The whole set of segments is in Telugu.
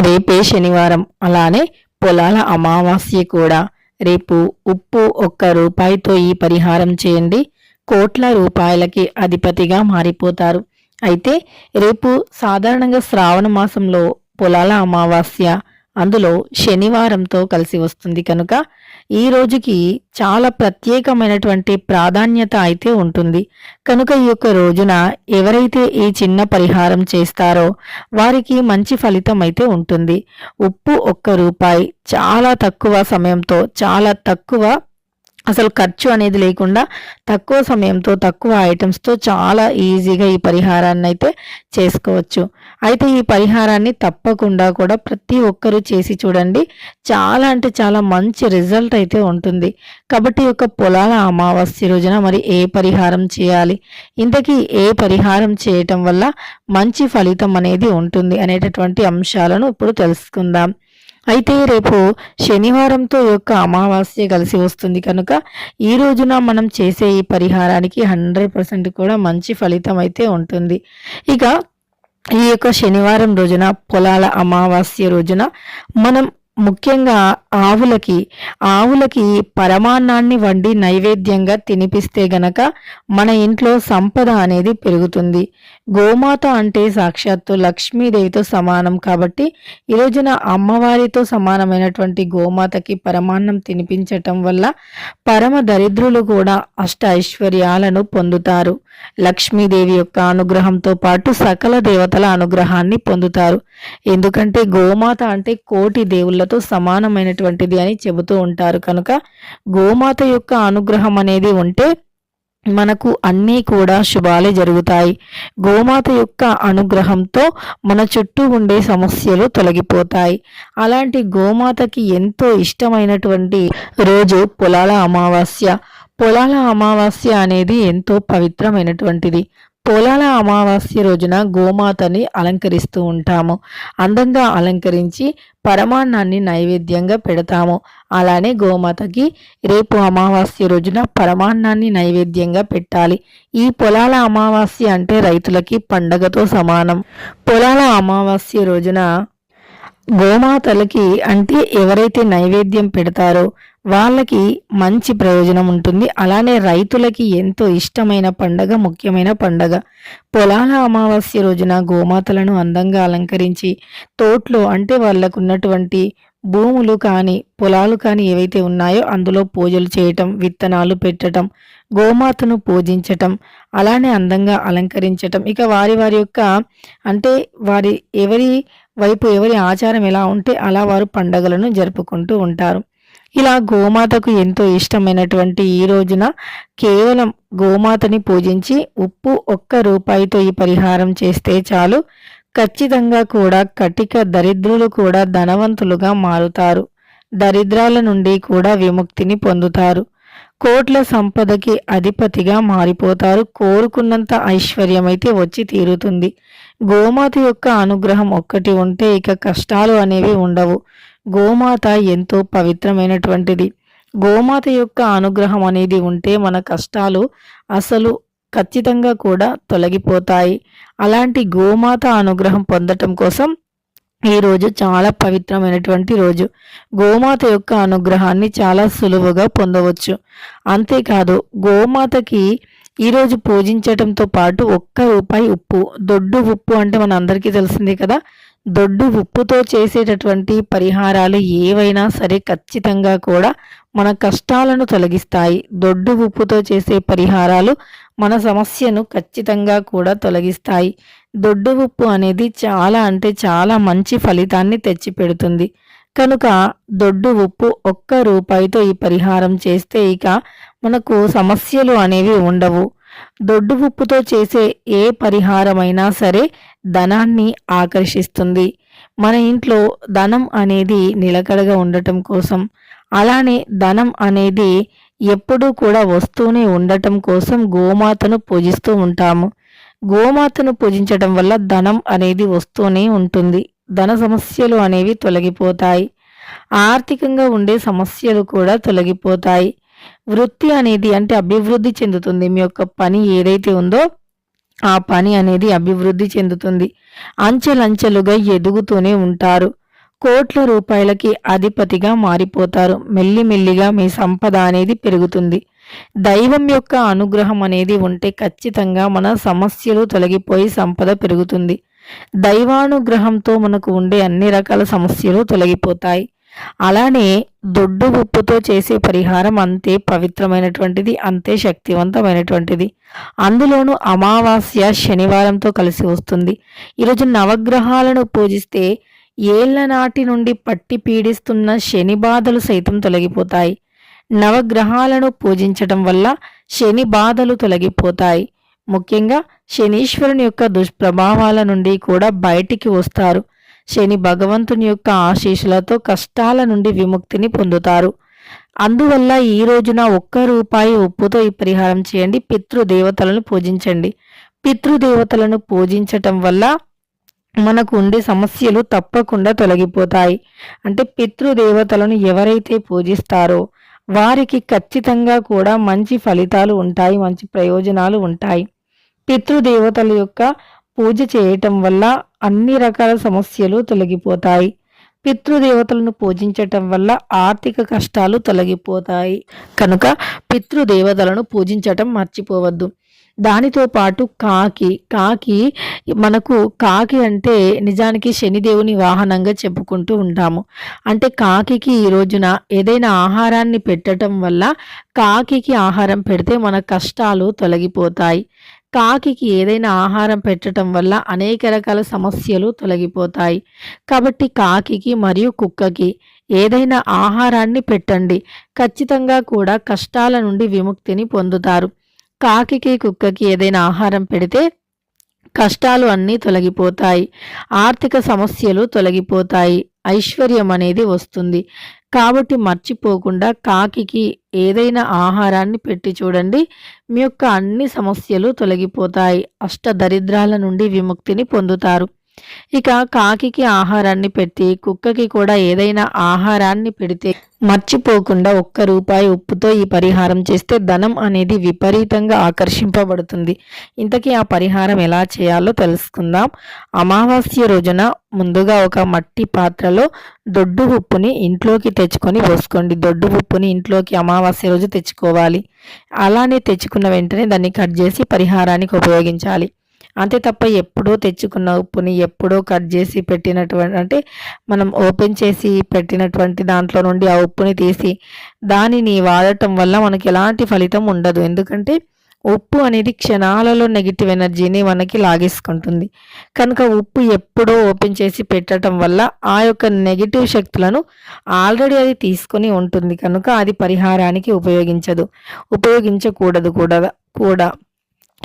రేపే శనివారం. అలానే పొలాల అమావాస్య కూడా. రేపు ఉప్పు ఒక్క రూపాయితో ఈ పరిహారం చేయండి. కోట్ల రూపాయలకి అధిపతిగా మారిపోతారు. అయితే రేపు సాధారణంగా శ్రావణ మాసంలో పొలాల అమావాస్య అందులో శనివారంతో కలిసి వస్తుంది కనుక ఈ రోజుకి చాలా ప్రత్యేకమైనటువంటి ప్రాధాన్యత అయితే ఉంటుంది. కనుక ఈ యొక్క రోజున ఎవరైతే ఈ చిన్న పరిహారం చేస్తారో వారికి మంచి ఫలితం అయితే ఉంటుంది. ఉప్పు ఒక్క రూపాయి చాలా తక్కువ సమయంతో చాలా తక్కువ అసలు ఖర్చు అనేది లేకుండా తక్కువ సమయంతో తక్కువ ఐటమ్స్తో చాలా ఈజీగా ఈ పరిహారాన్ని అయితే చేసుకోవచ్చు. అయితే ఈ పరిహారాన్ని తప్పకుండా కూడా ప్రతి ఒక్కరూ చేసి చూడండి. చాలా అంటే చాలా మంచి రిజల్ట్ అయితే ఉంటుంది. కాబట్టి ఒక పొలాల అమావాస్య రోజున మరి ఏ పరిహారం చేయాలి? ఇంతకీ ఏ పరిహారం చేయటం వల్ల మంచి ఫలితం అనేది ఉంటుంది అనేటటువంటి అంశాలను ఇప్పుడు తెలుసుకుందాం. అయితే రేపు శనివారంతో యొక్క అమావాస్య కలిసి వస్తుంది కనుక ఈ రోజున మనం చేసే ఈ పరిహారానికి హండ్రెడ్ పర్సెంట్ కూడా మంచి ఫలితం అయితే ఉంటుంది. ఇక ఈ యొక్క శనివారం రోజున పొలాల అమావాస్య రోజున మనం ముఖ్యంగా ఆవులకి ఆవులకి పరమాన్నాన్ని వండి నైవేద్యంగా తినిపిస్తే గనక మన ఇంట్లో సంపద అనేది పెరుగుతుంది. గోమాత అంటే సాక్షాత్తు లక్ష్మీదేవితో సమానం కాబట్టి ఈ రోజున అమ్మవారితో సమానమైనటువంటి గోమాతకి పరమాన్నం తినిపించటం వల్ల పరమ దరిద్రులు కూడా అష్ట ఐశ్వర్యాలను పొందుతారు. లక్ష్మీదేవి యొక్క అనుగ్రహంతో పాటు సకల దేవతల అనుగ్రహాన్ని పొందుతారు. ఎందుకంటే గోమాత అంటే కోటి దేవుళ్ళ దేవుళ్ళతో సమానమైనటువంటిది అని చెబుతూ ఉంటారు. కనుక గోమాత యొక్క అనుగ్రహం అనేది ఉంటే మనకు అన్నీ కూడా శుభాలే జరుగుతాయి. గోమాత యొక్క అనుగ్రహంతో మన చుట్టూ ఉండే సమస్యలు తొలగిపోతాయి. అలాంటి గోమాతకి ఎంతో ఇష్టమైనటువంటి రోజు పొలాల అమావాస్య. పొలాల అమావాస్య అనేది ఎంతో పవిత్రమైనటువంటిది. పొలాల అమావాస్య రోజున గోమాతని అలంకరిస్తూ ఉంటాము. అందంగా అలంకరించి పరమాన్నాన్ని నైవేద్యంగా పెడతాము. అలానే గోమాతకి రేపు అమావాస్య రోజున పరమాన్నాన్ని నైవేద్యంగా పెట్టాలి. ఈ పొలాల అమావాస్య అంటే రైతులకి పండగతో సమానం. పొలాల అమావాస్య రోజున గోమాతలకి అంటే ఎవరైతే నైవేద్యం పెడతారో వాళ్ళకి మంచి ప్రయోజనం ఉంటుంది. అలానే రైతులకి ఎంతో ఇష్టమైన పండగ ముఖ్యమైన పండగ. పొలాల అమావాస్య రోజున గోమాతలను అందంగా అలంకరించి తోటలో అంటే వాళ్ళకు ఉన్నటువంటి భూములు కానీ పొలాలు కానీ ఏవైతే ఉన్నాయో అందులో పూజలు చేయటం విత్తనాలు పెట్టడం గోమాతను పూజించటం అలానే అందంగా అలంకరించటం. ఇక వారి వారి యొక్క అంటే వారి ఎవరి వైపు ఎవరి ఆచారం ఎలా ఉంటే అలా వారు పండగలను జరుపుకుంటూ ఉంటారు. ఇలా గోమాతకు ఎంతో ఇష్టమైనటువంటి ఈ రోజున కేవలం గోమాతని పూజించి ఉప్పు ఒక్క రూపాయితో ఈ పరిహారం చేస్తే చాలు. ఖచ్చితంగా కూడా కటిక దరిద్రులు కూడా ధనవంతులుగా మారుతారు. దరిద్రాల నుండి కూడా విముక్తిని పొందుతారు. కోట్ల సంపదకి అధిపతిగా మారిపోతారు. కోరుకున్నంత ఐశ్వర్యం అయితే వచ్చి తీరుతుంది. గోమాత యొక్క అనుగ్రహం ఒక్కటి ఉంటే ఇక కష్టాలు అనేవి ఉండవు. గోమాత ఎంతో పవిత్రమైనటువంటిది. గోమాత యొక్క అనుగ్రహం అనేది ఉంటే మన కష్టాలు అసలు ఖచ్చితంగా కూడా తొలగిపోతాయి. అలాంటి గోమాత అనుగ్రహం పొందటం కోసం ఈ రోజు చాలా పవిత్రమైనటువంటి రోజు. గోమాత యొక్క అనుగ్రహాన్ని చాలా సులువుగా పొందవచ్చు. అంతేకాదు గోమాతకి ఈరోజు పూజించటంతో పాటు ఒక్క రూపాయి ఉప్పు దొడ్డు ఉప్పు అంటే మన అందరికీ తెలిసిందే కదా దొడ్డు ఉప్పుతో చేసేటటువంటి పరిహారాలు ఏవైనా సరే ఖచ్చితంగా కూడా మన కష్టాలను తొలగిస్తాయి. దొడ్డు ఉప్పుతో చేసే పరిహారాలు మన సమస్యను ఖచ్చితంగా కూడా తొలగిస్తాయి. దొడ్డు ఉప్పు అనేది చాలా అంటే చాలా మంచి ఫలితాన్ని తెచ్చిపెడుతుంది. కనుక దొడ్డు ఉప్పు ఒక్క రూపాయితో ఈ పరిహారం చేస్తే ఇక మనకు సమస్యలు అనేవి ఉండవు. దొడ్డు ఉప్పుతో చేసే ఏ పరిహారమైనా సరే ధనాన్ని ఆకర్షిస్తుంది. మన ఇంట్లో ధనం అనేది నిలకడగా ఉండటం కోసం అలానే ధనం అనేది ఎప్పుడూ కూడా వస్తూనే ఉండటం కోసం గోమాతను పూజిస్తూ ఉంటాము. గోమాతను పూజించడం వల్ల ధనం అనేది వస్తూనే ఉంటుంది. ధన సమస్యలు అనేవి తొలగిపోతాయి. ఆర్థికంగా ఉండే సమస్యలు కూడా తొలగిపోతాయి. వృత్తి అనేది అంటే అభివృద్ధి చెందుతుంది. మీ యొక్క పని ఏదైతే ఉందో ఆ పని అనేది అభివృద్ధి చెందుతుంది. అంచెలంచెలుగా ఎదుగుతూనే ఉంటారు. కోట్ల రూపాయలకి అధిపతిగా మారిపోతారు. మెల్లిమెల్లిగా మీ సంపద అనేది పెరుగుతుంది. దైవం యొక్క అనుగ్రహం అనేది ఉంటే ఖచ్చితంగా మన సమస్యలు తొలగిపోయి సంపద పెరుగుతుంది. దైవానుగ్రహంతో మనకు ఉండే అన్ని రకాల సమస్యలు తొలగిపోతాయి. అలానే దొడ్డు ఉప్పుతో చేసే పరిహారం అంతే పవిత్రమైనటువంటిది అంతే శక్తివంతమైనటువంటిది. అందులోనూ అమావాస్య శనివారంతో కలిసి వస్తుంది. ఈరోజు నవగ్రహాలను పూజిస్తే ఏళ్ళ నాటి నుండి పట్టి పీడిస్తున్న శని బాధలు సైతం తొలగిపోతాయి. నవగ్రహాలను పూజించటం వల్ల శని బాధలు తొలగిపోతాయి. ముఖ్యంగా శనీశ్వరుని యొక్క దుష్ప్రభావాల నుండి కూడా బయటికి వస్తారు. శని భగవంతుని యొక్క ఆశీస్సులతో కష్టాల నుండి విముక్తిని పొందుతారు. అందువల్ల ఈ రోజున ఒక్క రూపాయి ఉప్పుతో ఈ పరిహారం చేయండి. పితృదేవతలను పూజించండి. పితృదేవతలను పూజించటం వల్ల మనకు ఉండే సమస్యలు తప్పకుండా తొలగిపోతాయి. అంటే పితృదేవతలను ఎవరైతే పూజిస్తారో వారికి ఖచ్చితంగా కూడా మంచి ఫలితాలు ఉంటాయి మంచి ప్రయోజనాలు ఉంటాయి. పితృదేవతల యొక్క పూజ చేయటం వల్ల అన్ని రకాల సమస్యలు తొలగిపోతాయి. పితృదేవతలను పూజించటం వల్ల ఆర్థిక కష్టాలు తొలగిపోతాయి. కనుక పితృదేవతలను పూజించటం మర్చిపోవద్దు. దానితో పాటు కాకి కాకి మనకు కాకి అంటే నిజానికి శనిదేవుని వాహనంగా చెప్పుకుంటూ ఉంటాము. అంటే కాకికి ఈ రోజున ఏదైనా ఆహారాన్ని పెట్టడం వల్ల కాకికి ఆహారం పెడితే మన కష్టాలు తొలగిపోతాయి. కాకికి ఏదైనా ఆహారం పెట్టడం వల్ల అనేక రకాల సమస్యలు తొలగిపోతాయి. కాబట్టి కాకికి మరియు కుక్కకి ఏదైనా ఆహారాన్ని పెట్టండి. ఖచ్చితంగా కూడా కష్టాల నుండి విముక్తిని పొందుతారు. కాకికి కుక్కకి ఏదైనా ఆహారం పెడితే కష్టాలు అన్నీ తొలగిపోతాయి. ఆర్థిక సమస్యలు తొలగిపోతాయి. ఐశ్వర్యం అనేది వస్తుంది. కాబట్టి మర్చిపోకుండా కాకికి ఏదైనా ఆహారాన్ని పెట్టి చూడండి. మీ యొక్క అన్ని సమస్యలు తొలగిపోతాయి. అష్ట దరిద్రాల నుండి విముక్తిని పొందుతారు. ఇక కాకికి ఆహారాన్ని పెట్టి కుక్కకి కూడా ఏదైనా ఆహారాన్ని పెడితే మర్చిపోకుండా ఒక్క రూపాయి ఉప్పుతో ఈ పరిహారం చేస్తే ధనం అనేది విపరీతంగా ఆకర్షింపబడుతుంది. ఇంతకీ ఆ పరిహారం ఎలా చేయాలో తెలుసుకుందాం. అమావాస్య రోజున ముందుగా ఒక మట్టి పాత్రలో దొడ్డు ఉప్పుని ఇంట్లోకి తెచ్చుకొని పోసుకోండి. దొడ్డు ఉప్పుని ఇంట్లోకి అమావాస్య రోజు తెచ్చుకోవాలి. అలానే తెచ్చుకున్న వెంటనే దాన్ని కట్ చేసి పరిహారానికి ఉపయోగించాలి. అంతే తప్ప ఎప్పుడో తెచ్చుకున్న ఉప్పుని ఎప్పుడో కట్ చేసి పెట్టినటువంటి అంటే మనం ఓపెన్ చేసి పెట్టినటువంటి దాంట్లో నుండి ఆ ఉప్పుని తీసి దానిని వాడటం వల్ల మనకి ఎలాంటి ఫలితం ఉండదు. ఎందుకంటే ఉప్పు అనేది క్షణాలలో నెగిటివ్ ఎనర్జీని మనకి లాగేసుకుంటుంది. కనుక ఉప్పు ఎప్పుడో ఓపెన్ చేసి పెట్టడం వల్ల ఆ యొక్క నెగిటివ్ శక్తులను ఆల్రెడీ అది తీసుకొని ఉంటుంది. కనుక అది పరిహారానికి ఉపయోగించదు. ఉపయోగించకూడదు కూడా కూడా.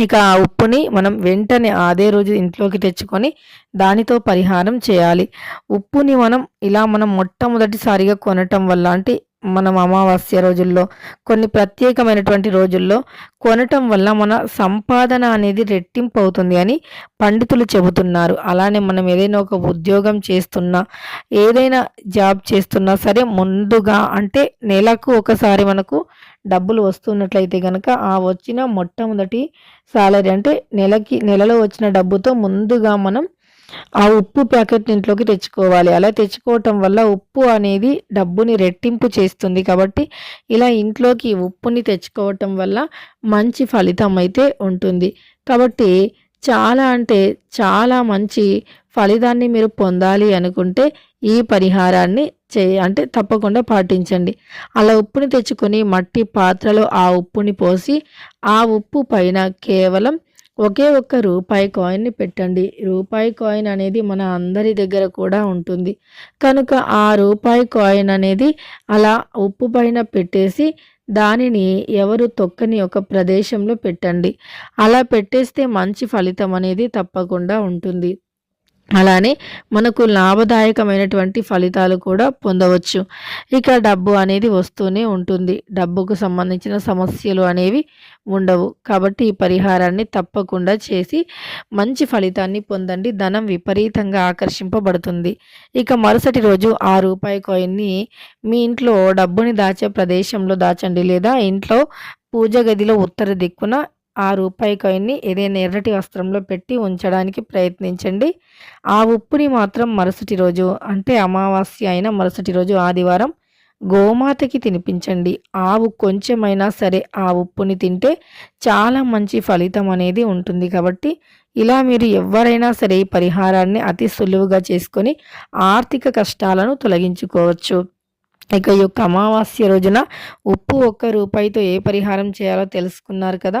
ఇక ఆ ఉప్పుని మనం వెంటనే అదే రోజు ఇంట్లోకి తెచ్చుకొని దానితో పరిహారం చేయాలి. ఉప్పుని మనం ఇలా మనం మొట్టమొదటిసారిగా కొనటం వల్ల అంటే మనం అమావాస్య రోజుల్లో కొన్ని ప్రత్యేకమైనటువంటి రోజుల్లో కొనటం వల్ల మన సంపాదన అనేది రెట్టింపు అవుతుంది అని పండితులు చెబుతున్నారు. అలానే మనం ఏదైనా ఒక ఉద్యోగం చేస్తున్నా ఏదైనా జాబ్ చేస్తున్నా సరే ముందుగా అంటే నెలకు ఒకసారి మనకు డబ్బులు వస్తున్నట్లయితే కనుక ఆ వచ్చిన మొట్టమొదటి సాలరీ అంటే నెలకి నెలలో వచ్చిన డబ్బుతో ముందుగా మనం ఆ ఉప్పు ప్యాకెట్ ఇంట్లోకి తెచ్చుకోవాలి. అలా తెచ్చుకోవటం వల్ల ఉప్పు అనేది డబ్బుని రెట్టింపు చేస్తుంది కాబట్టి ఇలా ఇంట్లోకి ఉప్పుని తెచ్చుకోవటం వల్ల మంచి ఫలితం అయితే ఉంటుంది. కాబట్టి చాలా అంటే చాలా మంచి ఫలితాన్ని మీరు పొందాలి అనుకుంటే ఈ పరిహారాన్ని చే అంటే తప్పకుండా పాటించండి. అలా ఉప్పుని తెచ్చుకొని మట్టి పాత్రలో ఆ ఉప్పుని పోసి ఆ ఉప్పు పైన కేవలం ఒకే ఒక్క రూపాయి కాయిన్ని పెట్టండి. రూపాయి కాయిన్ అనేది మన అందరి దగ్గర కూడా ఉంటుంది. కనుక ఆ రూపాయి కాయిన్ అనేది అలా ఉప్పు పైన పెట్టేసి దానిని ఎవరు తొక్కని ఒక ప్రదేశంలో పెట్టండి. అలా పెట్టేస్తే మంచి ఫలితం అనేది తప్పకుండా ఉంటుంది. అలానే మనకు లాభదాయకమైనటువంటి ఫలితాలు కూడా పొందవచ్చు. ఇక డబ్బు అనేది వస్తూనే ఉంటుంది. డబ్బుకు సంబంధించిన సమస్యలు అనేవి ఉండవు. కాబట్టి ఈ పరిహారాన్ని తప్పకుండా చేసి మంచి ఫలితాన్ని పొందండి. ధనం విపరీతంగా ఆకర్షింపబడుతుంది. ఇక మరుసటి రోజు ఆ రూపాయి కాయిన్ని మీ ఇంట్లో డబ్బుని దాచే ప్రదేశంలో దాచండి లేదా ఇంట్లో పూజ గదిలో ఉత్తర దిక్కున ఆ రూపాయి కాయిన్ని ఏదైనా ఎర్రటి వస్త్రంలో పెట్టి ఉంచడానికి ప్రయత్నించండి. ఆ ఉప్పుని మాత్రం మరుసటి రోజు అంటే అమావాస్య అయిన మరుసటి రోజు ఆదివారం గోమాతకి తినిపించండి. ఆవు కొంచెమైనా సరే ఆ ఉప్పుని తింటే చాలా మంచి ఫలితం అనేది ఉంటుంది కాబట్టి ఇలా మీరు ఎవరైనా సరే ఈ పరిహారాన్ని అతి సులువుగా చేసుకొని ఆర్థిక కష్టాలను తొలగించుకోవచ్చు. ఇక ఈ యొక్క అమావాస్య రోజున ఉప్పు ఒక్క రూపాయితో ఏ పరిహారం చేయాలో తెలుసుకున్నారు కదా?